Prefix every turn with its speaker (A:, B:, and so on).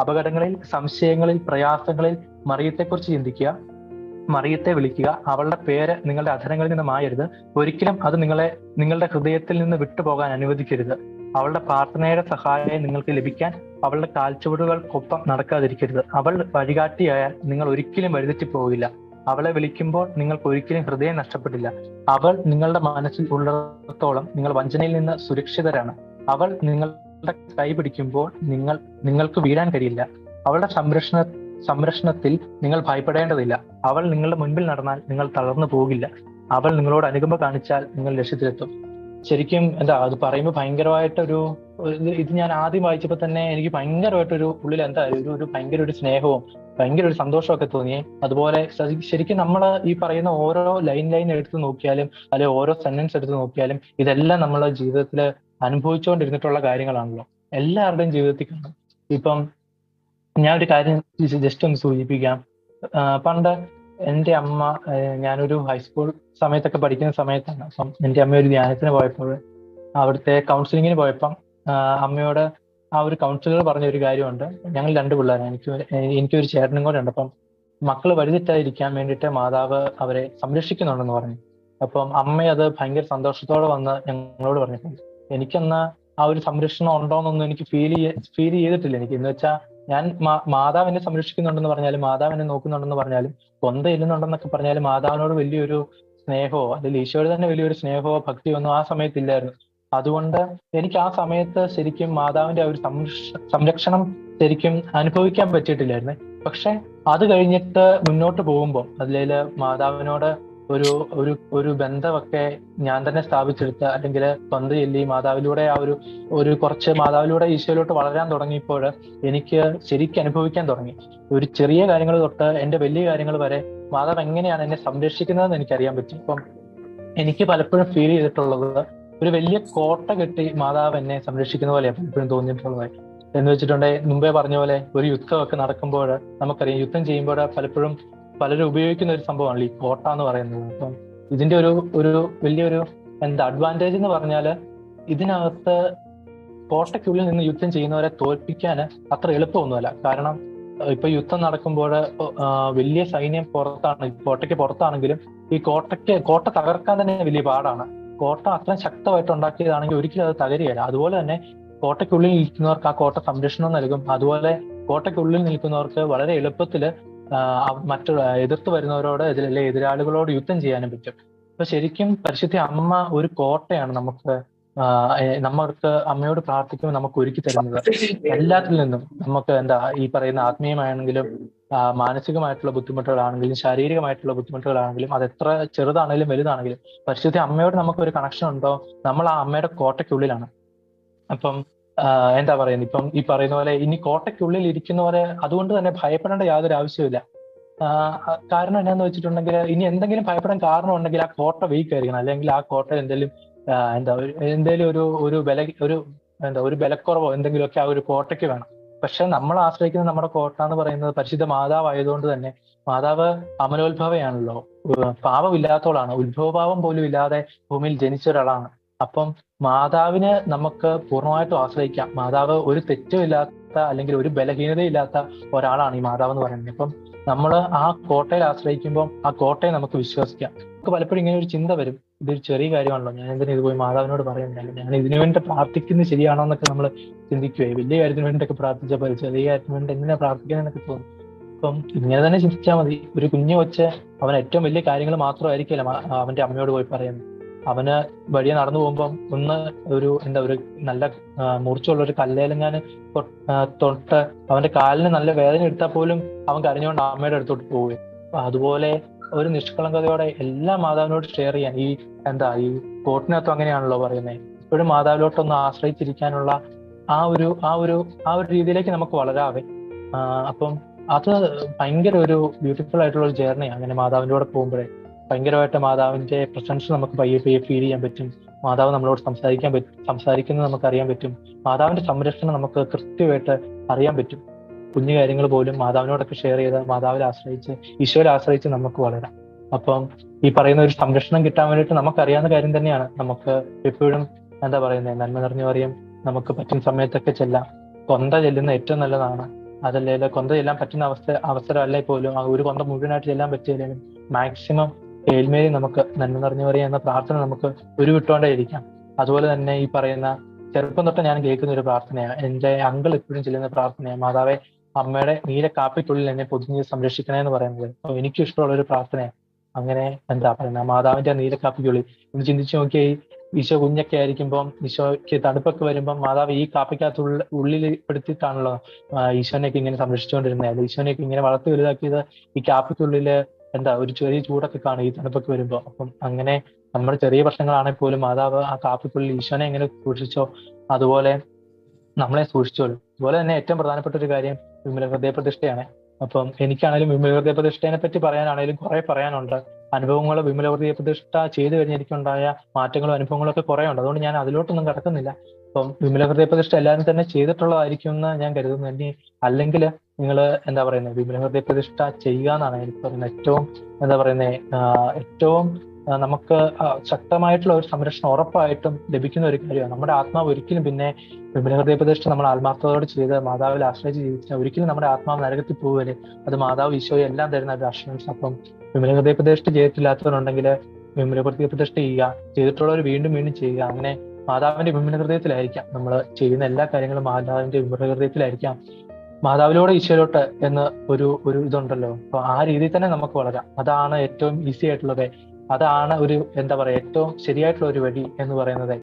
A: അപകടങ്ങളിൽ സംശയങ്ങളിൽ പ്രയാസങ്ങളിൽ മറിയത്തെക്കുറിച്ച് ചിന്തിക്കുക മറിയത്തെ വിളിക്കുക അവളുടെ പേര് നിങ്ങളുടെ അധരങ്ങളിൽ നിന്ന് മായരുത്. ഒരിക്കലും അത് നിങ്ങളെ നിങ്ങളുടെ ഹൃദയത്തിൽ നിന്ന് വിട്ടുപോകാൻ അനുവദിക്കരുത്. അവളുടെ പ്രാർത്ഥനയുടെ സഹായം നിങ്ങൾക്ക് ലഭിക്കാൻ അവളുടെ കാൽച്ചുവടുകൾക്കൊപ്പം നടക്കാതിരിക്കരുത്. അവൾ വഴികാട്ടിയായാൽ നിങ്ങൾ ഒരിക്കലും വഴിതെറ്റി പോകില്ല അവളെ വിളിക്കുമ്പോൾ നിങ്ങൾക്ക് ഒരിക്കലും ഹൃദയം നഷ്ടപ്പെട്ടില്ല അവൾ നിങ്ങളുടെ മനസ്സിൽ ഉള്ളിടത്തോളം നിങ്ങൾ വഞ്ചനയിൽ നിന്ന് സുരക്ഷിതരാണ്. അവൾ നിങ്ങളുടെ കൈ പിടിക്കുമ്പോൾ നിങ്ങൾ നിങ്ങൾക്ക് വീഴാൻ കഴിയില്ല. അവളുടെ സംരക്ഷണ സംരക്ഷണത്തിൽ നിങ്ങൾ ഭയപ്പെടേണ്ടതില്ല. അവൾ നിങ്ങളുടെ മുൻപിൽ നടന്നാൽ നിങ്ങൾ തളർന്നു പോകില്ല. അവൾ നിങ്ങളോട് അനുകമ്പ കാണിച്ചാൽ നിങ്ങൾ ലക്ഷ്യത്തിലെത്തും. ശരിക്കും എന്താ അത് പറയുമ്പോൾ ഭയങ്കരമായിട്ടൊരു ഇത് ഞാൻ ആദ്യം വായിച്ചപ്പോൾ തന്നെ എനിക്ക് ഭയങ്കരമായിട്ടൊരു ഉള്ളിൽ എന്താ ഒരു ഒരു ഭയങ്കര ഒരു സ്നേഹവും ഭയങ്കര ഒരു സന്തോഷമൊക്കെ തോന്നിയേ അതുപോലെ ശരിക്കും നമ്മൾ ഈ പറയുന്ന ഓരോ ലൈൻ ലൈൻ എടുത്ത് നോക്കിയാലും അല്ലെ ഓരോ സെന്റൻസ് എടുത്ത് നോക്കിയാലും ഇതെല്ലാം നമ്മളെ ജീവിതത്തിൽ അനുഭവിച്ചുകൊണ്ടിരുന്നിട്ടുള്ള കാര്യങ്ങളാണല്ലോ. എല്ലാവരുടെയും ജീവിതത്തിൽ കാണും. ഇപ്പം ഞാൻ ഒരു കാര്യം ജസ്റ്റ് ഒന്ന് സൂചിപ്പിക്കാം. പണ്ട് എന്റെ അമ്മ ഞാനൊരു ഹൈസ്കൂൾ സമയത്തൊക്കെ പഠിക്കുന്ന സമയത്താണ്. അപ്പം എന്റെ അമ്മ ഒരു ധ്യാനത്തിന് പോയപ്പോൾ അവിടുത്തെ കൗൺസിലിങ്ങിന് പോയപ്പം അമ്മയോട് ആ ഒരു കൗൺസിലർ പറഞ്ഞ ഒരു കാര്യമുണ്ട്. ഞങ്ങൾ രണ്ട് പിള്ളേരാണ്. എനിക്ക് എനിക്കൊരു ചേട്ടനും കൂടെ ഉണ്ട്. അപ്പം മക്കൾ വഴിതെറ്റാതിരിക്കാൻ വേണ്ടിയിട്ട് മാതാവ് അവരെ സംരക്ഷിക്കുന്നുണ്ടെന്ന് പറഞ്ഞു. അപ്പം അമ്മ അത് ഭയങ്കര സന്തോഷത്തോടെ വന്ന് ഞങ്ങളോട് പറഞ്ഞിട്ടുണ്ട്. എനിക്കന്ന് ആ ഒരു സംരക്ഷണം ഉണ്ടോന്നൊന്നും എനിക്ക് ഫീൽ ഫീൽ ചെയ്തിട്ടില്ല. എനിക്ക് എന്ന് വെച്ചാൽ ഞാൻ മാതാവ് എന്നെ സംരക്ഷിക്കുന്നുണ്ടെന്ന് പറഞ്ഞാലും മാതാവ് എന്നെ നോക്കുന്നുണ്ടെന്ന് പറഞ്ഞാലും കൊന്ത ഇല്ലുന്നുണ്ടെന്നൊക്കെ പറഞ്ഞാലും മാതാവിനോട് വലിയൊരു സ്നേഹമോ അല്ലെങ്കിൽ ഈശോയോട് തന്നെ വലിയൊരു സ്നേഹമോ ഭക്തിയോ ഒന്നും ആ സമയത്തില്ലായിരുന്നു അതുകൊണ്ട് എനിക്ക് ആ സമയത്ത് ശരിക്കും മാതാവിന്റെ ആ ഒരു സംരക്ഷണം ശരിക്കും അനുഭവിക്കാൻ പറ്റിയിട്ടില്ലായിരുന്നു. പക്ഷെ അത് കഴിഞ്ഞിട്ട് മുന്നോട്ട് പോകുമ്പോൾ അതിലേൽ മാതാവിനോട് ഒരു ഒരു ഒരു ബന്ധമൊക്കെ ഞാൻ തന്നെ സ്ഥാപിച്ചെടുത്ത അല്ലെങ്കിൽ സ്വന്ത ചെല്ലി മാതാവിലൂടെ ആ ഒരു ഒരു കുറച്ച് മാതാവിലൂടെ ഈശോയിലോട്ട് വളരാൻ തുടങ്ങിയപ്പോൾ എനിക്ക് ശരിക്കും അനുഭവിക്കാൻ തുടങ്ങി. ഒരു ചെറിയ കാര്യങ്ങൾ തൊട്ട് എന്റെ വലിയ കാര്യങ്ങൾ വരെ മാതാവ് എങ്ങനെയാണ് എന്നെ സംരക്ഷിക്കുന്നതെന്ന് എനിക്കറിയാൻ പറ്റും. ഇപ്പം എനിക്ക് പലപ്പോഴും ഫീൽ ചെയ്തിട്ടുള്ളത് ഒരു വലിയ കോട്ട കെട്ടി മാതാവ് എന്നെ സംരക്ഷിക്കുന്ന പോലെയാണ് പലപ്പോഴും തോന്നിയിട്ടുള്ളത്. എന്ന് വെച്ചിട്ടുണ്ടെങ്കിൽ മുമ്പേ പറഞ്ഞ പോലെ ഒരു യുദ്ധമൊക്കെ നടക്കുമ്പോൾ നമുക്കറിയാം യുദ്ധം ചെയ്യുമ്പോൾ പലപ്പോഴും പലരും ഉപയോഗിക്കുന്ന ഒരു സംഭവമാണ് ഈ കോട്ട എന്ന് പറയുന്നത്. അപ്പം ഇതിന്റെ ഒരു ഒരു വലിയൊരു എന്താ അഡ്വാന്റേജ് എന്ന് പറഞ്ഞാൽ ഇതിനകത്ത് കോട്ടയ്ക്കുള്ളിൽ നിന്ന് യുദ്ധം ചെയ്യുന്നവരെ തോൽപ്പിക്കാൻ അത്ര എളുപ്പമൊന്നുമല്ല. കാരണം ഇപ്പൊ യുദ്ധം നടക്കുമ്പോൾ വലിയ സൈന്യം പുറത്താണ് കോട്ടയ്ക്ക് പുറത്താണെങ്കിലും ഈ കോട്ടയ്ക്ക് കോട്ട തകർക്കാൻ തന്നെ വലിയ പാടാണ്. കോട്ട അത്രയും ശക്തമായിട്ട് ഉണ്ടാക്കിയതാണെങ്കിൽ ഒരിക്കലും അത് തകരുകയില്ല. അതുപോലെ തന്നെ കോട്ടയ്ക്കുള്ളിൽ നിൽക്കുന്നവർക്ക് ആ കോട്ട സംരക്ഷണം നൽകും. അതുപോലെ കോട്ടയ്ക്കുള്ളിൽ നിൽക്കുന്നവർക്ക് വളരെ എളുപ്പത്തിൽ മറ്റുള്ള എതിർത്ത് വരുന്നവരോട് ഇതിലെ എതിരാളികളോട് യുദ്ധം ചെയ്യാനും പറ്റും. അപ്പൊ ശരിക്കും പരിശുദ്ധ അമ്മ ഒരു കോട്ടയാണ് നമുക്ക് നമ്മൾക്ക് അമ്മയോട് പ്രാർത്ഥിക്കുമ്പോൾ നമുക്ക് ഒരുക്കി തരുന്നത്. എല്ലാത്തിൽ നിന്നും നമുക്ക് എന്താ ഈ പറയുന്ന ആത്മീയമാണെങ്കിലും മാനസികമായിട്ടുള്ള ബുദ്ധിമുട്ടുകളാണെങ്കിലും ശാരീരികമായിട്ടുള്ള ബുദ്ധിമുട്ടുകളാണെങ്കിലും അത് എത്ര ചെറുതാണെങ്കിലും വലുതാണെങ്കിലും പരിശുദ്ധ അമ്മയോട് നമുക്ക് ഒരു കണക്ഷൻ ഉണ്ടോ? നമ്മൾ ആ അമ്മയുടെ കോട്ടയ്ക്കുള്ളിലാണ്. അപ്പം എന്താ പറയുന്നത്? ഇപ്പം ഈ പറയുന്ന പോലെ ഇനി കോട്ടയ്ക്കുള്ളിൽ ഇരിക്കുന്നവരെ അതുകൊണ്ട് തന്നെ ഭയപ്പെടേണ്ട യാതൊരു ആവശ്യമില്ല കാരണം എന്നാന്ന് വെച്ചിട്ടുണ്ടെങ്കിൽ ഇനി എന്തെങ്കിലും ഭയപ്പെടാൻ കാരണം ഉണ്ടെങ്കിൽ ആ കോട്ട വീക്ക് ആയിരിക്കണം അല്ലെങ്കിൽ ആ കോട്ട എന്തെങ്കിലും എന്താ എന്തെങ്കിലും ഒരു ഒരു ബല ഒരു എന്താ ഒരു ബലക്കുറവോ എന്തെങ്കിലുമൊക്കെ ആ ഒരു കോട്ടയ്ക്ക് വേണം. പക്ഷെ നമ്മൾ ആശ്രയിക്കുന്ന നമ്മുടെ കോട്ട എന്ന് പറയുന്നത് പരിശുദ്ധ മാതാവ് ആയതുകൊണ്ട് തന്നെ മാതാവ് അമലോത്ഭവയാണല്ലോ. ഉം, പാപമില്ലാത്തവളാണ് ഉത്ഭവഭാവം പോലും ഇല്ലാതെ ഭൂമിയിൽ ജനിച്ച ഒരാളാണ്. അപ്പം മാതാവിന് നമുക്ക് പൂർണമായിട്ടും ആശ്രയിക്കാം. മാതാവ് ഒരു തെറ്റുമില്ലാത്ത അല്ലെങ്കിൽ ഒരു ബലഹീനതയില്ലാത്ത ഒരാളാണ് ഈ മാതാവ് എന്ന് പറയുന്നത്. ഇപ്പം നമ്മൾ ആ കോട്ടയിൽ ആശ്രയിക്കുമ്പോൾ ആ കോട്ടയെ നമുക്ക് വിശ്വസിക്കാം. നമുക്ക് പലപ്പോഴും ഇങ്ങനെ ഒരു ചിന്ത വരും. ഇതൊരു ചെറിയ കാര്യമാണല്ലോ. ഞാൻ എന്തിനാ ഇത് പോയി മാതാവിനോട് പറയുന്നില്ല ഞാൻ ഇതിനു വേണ്ടി പ്രാർത്ഥിക്കുന്നത് ശരിയാണോ എന്നൊക്കെ നമ്മൾ ചിന്തിക്കുകയെ വലിയ കാര്യത്തിന് വേണ്ടിയൊക്കെ പ്രാർത്ഥിച്ചാൽ പോലെ ചെറിയ കാര്യത്തിന് വേണ്ടി എങ്ങനെ എന്തിനാ പ്രാർത്ഥിക്കുന്നതെന്നൊക്കെ തോന്നും. അപ്പം ഇങ്ങനെ തന്നെ ചിന്തിച്ചാൽ മതി. ഒരു കുഞ്ഞു വെച്ച് അവൻ ഏറ്റവും വലിയ കാര്യങ്ങൾ മാത്രമായിരിക്കില്ല അവന്റെ അമ്മയോട് പോയി പറയുന്നത്. അവന് വഴിയെ നടന്നു പോകുമ്പം ഒന്ന് ഒരു എന്താ ഒരു നല്ല മൂർച്ചയുള്ള ഒരു കല്ലേലെങ്ങാന് തൊട്ട് അവന്റെ കാലിന് നല്ല വേദന എടുത്താൽ പോലും അവൻ കരഞ്ഞുകൊണ്ട് അമ്മയുടെ അടുത്തോട്ട് പോവുകയും. അതുപോലെ ഒരു നിഷ്കളങ്കതയോടെ എല്ലാ മാതാവിനോട് ഷെയർ ചെയ്യാൻ ഈ എന്താ ഈ കോട്ടിനകത്തും അങ്ങനെയാണല്ലോ പറയുന്നത് ഇപ്പോഴും മാതാവിലോട്ടൊന്ന് ആശ്രയിച്ചിരിക്കാനുള്ള ആ ഒരു ആ ഒരു ആ ഒരു രീതിയിലേക്ക് നമുക്ക് വളരാവേ. അപ്പം അത് ഭയങ്കര ഒരു ബ്യൂട്ടിഫുൾ ആയിട്ടുള്ള ഒരു ജേർണിയാണ് അങ്ങനെ മാതാവിന്റെ കൂടെ പോകുമ്പോഴേ. ഭയങ്കരമായിട്ട് മാതാവിന്റെ പ്രസൻസ് നമുക്ക് പയ്യെ പയ്യെ ഫീൽ ചെയ്യാൻ പറ്റും. മാതാവ് നമ്മളോട് സംസാരിക്കാൻ പറ്റും സംസാരിക്കുന്നത് നമുക്ക് അറിയാൻ പറ്റും. മാതാവിന്റെ സംരക്ഷണം നമുക്ക് കൃത്യമായിട്ട് അറിയാൻ പറ്റും. കുഞ്ഞു കാര്യങ്ങൾ പോലും മാതാവിനോടൊക്കെ ഷെയർ ചെയ്ത് മാതാവിനെ ആശ്രയിച്ച് ഈശോയെ ആശ്രയിച്ച് നമുക്ക് വളരാം. അപ്പം ഈ പറയുന്ന ഒരു സംരക്ഷണം കിട്ടാൻ വേണ്ടിയിട്ട് നമുക്കറിയാവുന്ന കാര്യം തന്നെയാണ്. നമുക്ക് എപ്പോഴും എന്താ പറയുന്നത് നന്മ നിറഞ്ഞു പറയും. നമുക്ക് പറ്റുന്ന സമയത്തൊക്കെ ചെല്ലാം. കൊന്ത ചെല്ലുന്ന ഏറ്റവും നല്ലതാണ്. അതല്ലേ കൊന്ത ചെല്ലാൻ പറ്റുന്ന അവസ്ഥ അവസരമല്ലേ പോലും. ഒരു കൊന്ത മുഴുവനായിട്ട് ചെല്ലാൻ പറ്റിയില്ലെങ്കിലും മാക്സിമം ഏൽമേലി നമുക്ക് നന്മ നിറഞ്ഞു എന്ന പ്രാർത്ഥന നമുക്ക് ഉരുവിട്ടുകൊണ്ടേ ഇരിക്കാം അതുപോലെ തന്നെ ഈ പറയുന്ന ചെറുപ്പം തൊട്ട് ഞാൻ കേൾക്കുന്ന ഒരു പ്രാർത്ഥനയാണ്. എന്റെ അങ്കിൾ എപ്പോഴും ചെല്ലുന്ന പ്രാർത്ഥനയാണ്. മാതാവെ അമ്മയുടെ നീല കാപ്പിക്കുള്ളിൽ എന്നെ പൊതിഞ്ഞ് സംരക്ഷിക്കണേ എന്ന് പറയുന്നത്. അപ്പൊ എനിക്കും ഇഷ്ടമുള്ള ഒരു പ്രാർത്ഥനയാണ്. അങ്ങനെ എന്താ പറയുന്നത് മാതാവിന്റെ നീല കാപ്പിക്കുള്ളിൽ. ഒന്ന് ചിന്തിച്ചു നോക്കിയാൽ ഈശോ കുഞ്ഞൊക്കെ ആയിരിക്കുമ്പം ഈശോയ്ക്ക് തണുപ്പൊക്കെ വരുമ്പം മാതാവ് ഈ കാപ്പിക്കകത്ത് ഉള്ളിൽ പെടുത്തിയിട്ടാണല്ലോ ഈശോനെയൊക്കെ ഇങ്ങനെ സംരക്ഷിച്ചുകൊണ്ടിരുന്നത്. ഈശോനെയൊക്കെ ഇങ്ങനെ വളർത്തി വലുതാക്കിയത് ഈ കാപ്പിക്കുള്ളിൽ എന്താ ഒരു ചെറിയ ചൂടൊക്കെ കാണും ഈ തണുപ്പൊക്കെ വരുമ്പോ. അപ്പം അങ്ങനെ നമ്മുടെ ചെറിയ പ്രശ്നങ്ങളാണെങ്കിൽ പോലും മാതാവ് ആ കാപ്പിക്കുള്ളിൽ ഈശോനെ എങ്ങനെ സൂക്ഷിച്ചോ അതുപോലെ നമ്മളെ സൂക്ഷിച്ചോളൂ. അതുപോലെ തന്നെ ഏറ്റവും പ്രധാനപ്പെട്ട ഒരു കാര്യം വിമല ഹൃദയ പ്രതിഷ്ഠയാണ് അപ്പം എനിക്കാണെങ്കിലും വിമല ഹൃദയ പ്രതിഷ്ഠയെ പറ്റി പറയാനാണെങ്കിലും കുറെ പറയാനുണ്ട്. അനുഭവങ്ങൾ വിമല ഹൃദയ പ്രതിഷ്ഠ ചെയ്തു കഴിഞ്ഞ് എനിക്കുണ്ടായ മാറ്റങ്ങളും അനുഭവങ്ങളും ഒക്കെ കുറെ ഉണ്ട്. അതുകൊണ്ട് ഞാൻ അതിലോട്ടൊന്നും കടക്കുന്നില്ല. അപ്പം വിമല ഹൃദയ പ്രതിഷ്ഠ എല്ലാവരും തന്നെ ചെയ്തിട്ടുള്ളതായിരിക്കും എന്ന് ഞാൻ കരുതുന്നു. ഇനി അല്ലെങ്കിൽ നിങ്ങൾ എന്താ പറയുന്നത് വിമല ഹൃദയ പ്രതിഷ്ഠ ചെയ്യുക എന്നാണ് എനിക്ക് പറയുന്നത്. ഏറ്റവും എന്താ പറയുന്നത് ഏറ്റവും നമുക്ക് ശക്തമായിട്ടുള്ള ഒരു സംരക്ഷണം ഉറപ്പായിട്ടും ലഭിക്കുന്ന ഒരു കാര്യമാണ്. നമ്മുടെ ആത്മാവ് ഒരിക്കലും പിന്നെ വിമല ഹൃദയ പ്രതിഷ്ഠ നമ്മൾ ആത്മാർത്ഥതയോട് ചെയ്ത് മാതാവിൽ ആശ്രയിച്ച് ജീവിച്ചാൽ ഒരിക്കലും നമ്മുടെ ആത്മാവ് നരകത്തിൽ പോകുവരെ അത് മാതാവ് ഈശോയെ എല്ലാം തരുന്ന ഒരു അഷുറൻസ് അപ്പം വിമല ഹൃദയ പ്രതിഷ്ഠ ചെയ്തിട്ടില്ലാത്തവരുണ്ടെങ്കിൽ വിമല ഹൃദയ പ്രതിഷ്ഠ ചെയ്യുക ചെയ്തിട്ടുള്ളവർ വീണ്ടും വീണ്ടും ചെയ്യുക അങ്ങനെ മാതാവിന്റെ വിമല ഹൃദയത്തിലായിരിക്കാം നമ്മൾ ചെയ്യുന്ന എല്ലാ കാര്യങ്ങളും മാതാവിന്റെ വിമല ഹൃദയത്തിലായിരിക്കാം മാതാവിലൂടെ ഈശോയിലോട്ട് എന്ന് ഒരു ഒരു ഇതുണ്ടല്ലോ. അപ്പൊ ആ രീതിയിൽ തന്നെ നമുക്ക് വളരാം. അതാണ് ഏറ്റവും ഈസി ആയിട്ടുള്ളത്. അതാണ് ഒരു എന്താ പറയാ ഏറ്റവും ശരിയായിട്ടുള്ള ഒരു വഴി എന്ന് പറയുന്നത്.